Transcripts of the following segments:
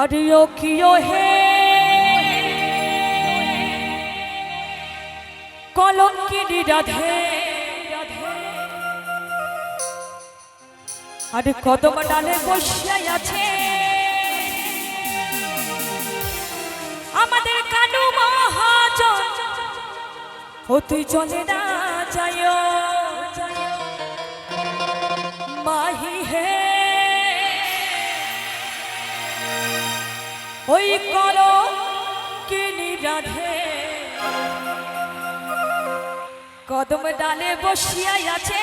Arroyo কিও হে। কলঙ্কিনী রাধে। আরে কদম ডালে বসিয়াই আছে। আমাদের কানু মহাজন, অতি চলে না যায় ওই কর কিনি রাধে কদম ডালে বসিয়াই আছে।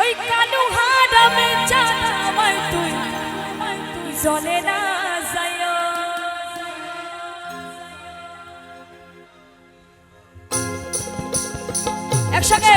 ওই কানু হারামে চাই তুই জলে না যায় একসঙ্গে।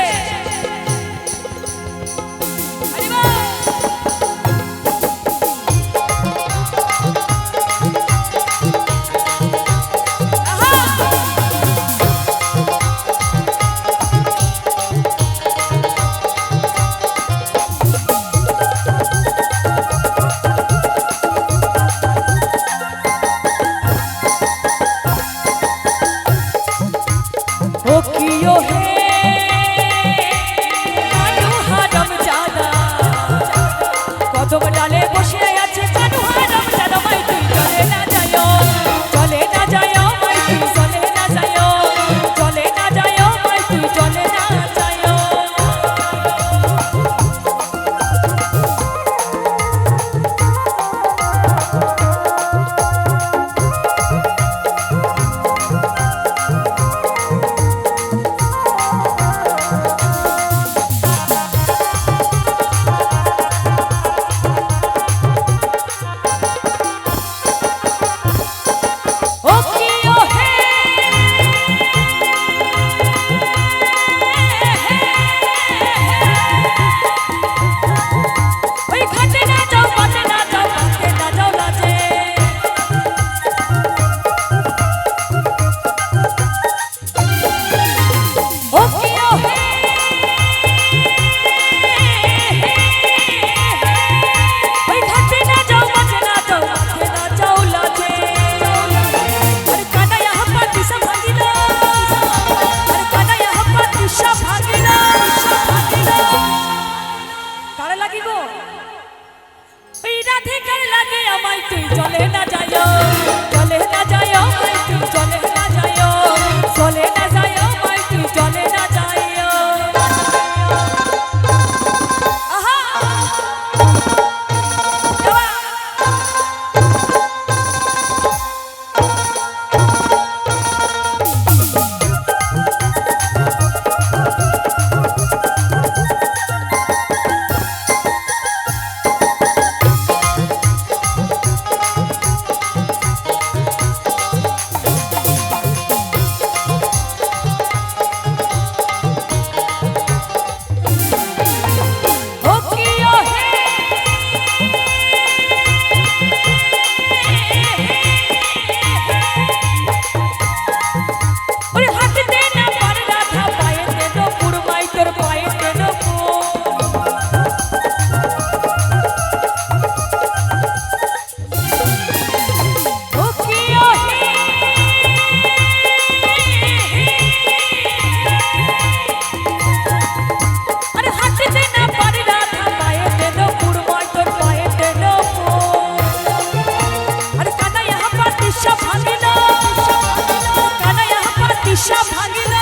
দিশা ভাঙিল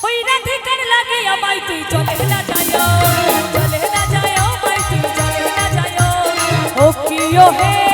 ওই রাধিকার লাগে, আমায় তুই চলে না যায় চলে না যায় আমায় তুই চলে না যায় ও কি হে